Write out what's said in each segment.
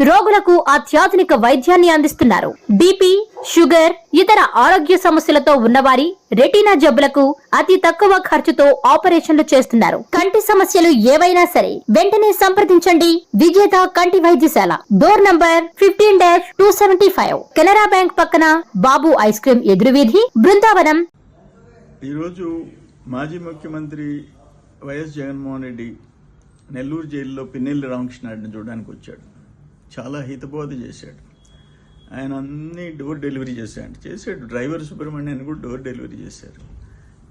రోగులకు అత్యాధునిక వైద్యాన్ని అందిస్తున్నారు. బీపీ షుగర్ ఇతర ఆరోగ్య సమస్యలతో ఉన్నవారి రెటీనా జబ్బులకు అతి తక్కువ ఖర్చుతో ఆపరేషన్లు చేస్తున్నారు. కంటి సమస్యలు ఏవైనా సరే వెంటనే సంప్రదించండి. విజేత కంటి వైద్యశాల. Door number fifteen dash two seventy five. Canara bank పక్కన బాబు ఐస్ క్రీమ్ ఎదురువీధి బృందావనం. ఈరోజు మాజీ ముఖ్యమంత్రి వైఎస్ జగన్మోహన్ రెడ్డి నెల్లూరు జైల్లో పిన్నెల్లి రామకృష్ణారెడ్డిని చూడడానికి వచ్చాడు. చాలా హితబోధ చేశాడు. ఆయన అన్ని డోర్ డెలివరీ చేశాడు. చేశాడు. డ్రైవర్ సుబ్రహ్మణ్యాన్ని కూడా డోర్ డెలివరీ చేశారు.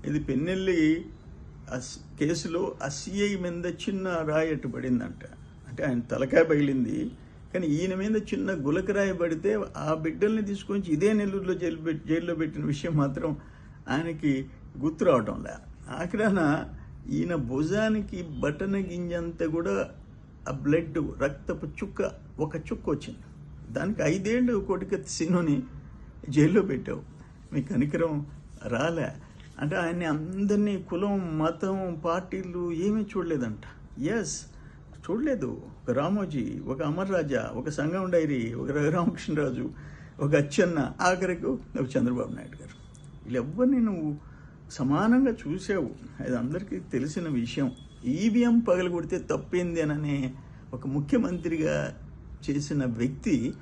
ఇది పెన్నెల్లి అస్- కేసులో అసిఐ మీద చిన్న రాయి అట్టు పడిందంట. అంటే ఆయన తలకాయ పగిలింది. కానీ ఈయన మీద చిన్న గులకరాయి పడితే ఆ బిడ్డల్ని తీసుకొచ్చి ఇదే నెల్లూరులో జైలు జైల్లో పెట్టిన విషయం మాత్రం ఆయనకి గుర్తు రావటం లే. ఆఖరాన ఈయన భుజానికి బటన గింజంతా కూడా ఆ బ్లడ్ రక్తపు చుక్క ఒక చుక్క వచ్చింది. దానికి ఐదేళ్ళు కొడుకత్తి సీనుని జైల్లో పెట్టావు. మీ కనికరం రాలే. అంటే ఆయన్ని అందరినీ కులం మతం పార్టీలు ఏమీ చూడలేదంట. ఎస్ చూడలేదు. ఒక రామోజీ ఒక అమర్ రాజా ఒక సంగం డైరీ ఒక రఘురామకృష్ణరాజు ఒక అచ్చన్న ఆఖరికి ఒక చంద్రబాబు నాయుడు గారు. వీళ్ళెవ్వరిని నువ్వు సమానంగా చూసావు. అది అందరికీ తెలిసిన విషయం. ఈవీఎం పగలగొడితే తప్పింది అననే ఒక ముఖ్యమంత్రిగా చేసిన వ్యక్తి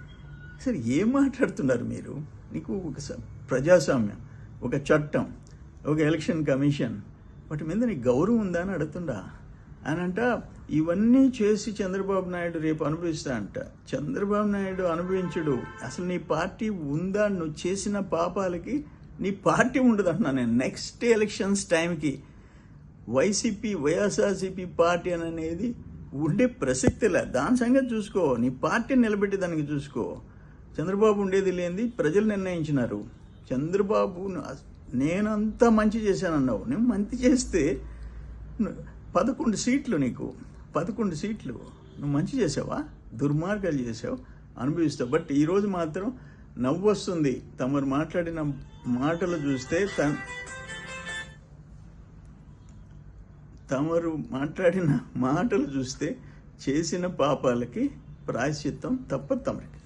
సరే ఏం మాట్లాడుతున్నారు మీరు? నీకు ఒక స- ప్రజాస్వామ్యం ఒక చట్టం ఒక ఎలక్షన్ కమిషన్ వాటి మీద నీకు గౌరవం ఉందా అని అడుగుతుండా? అని అంట ఇవన్నీ చేసి చంద్రబాబు నాయుడు రేపు అనుభవిస్తా అంట. చంద్రబాబు నాయుడు అనుభవించడు. అసలు నీ పార్టీ ఉందా? నువ్వు చేసిన పాపాలకి నీ పార్టీ ఉండదు అంటున్నా నేను నెక్స్ట్ ఎలక్షన్స్ టైంకి వైసీపీ వైఎస్ఆర్సీపీ పార్టీ అని అనేది ఉండే ప్రసక్తి లే. దాని సంగతి చూసుకో. నీ పార్టీ నిలబెట్టి దానికి చూసుకో. చంద్రబాబు ఉండేది లేనిది ప్రజలు నిర్ణయించినారు. చంద్రబాబు నేనంతా మంచి చేశానన్నావు. నేను మంచి చేస్తే పదకొండు సీట్లు నీకు. పదకొండు సీట్లు. నువ్వు మంచి చేసావా దుర్మార్గాలు చేసావు అనుభవిస్తావు. బట్ ఈరోజు మాత్రం నవ్వు వస్తుంది తమరు మాట్లాడిన మాటలు చూస్తే తన్ తమరు మాట్లాడిన మాటలు చూస్తే చేసిన పాపాలకి ప్రాయశ్చిత్తం తప్ప తమరికి.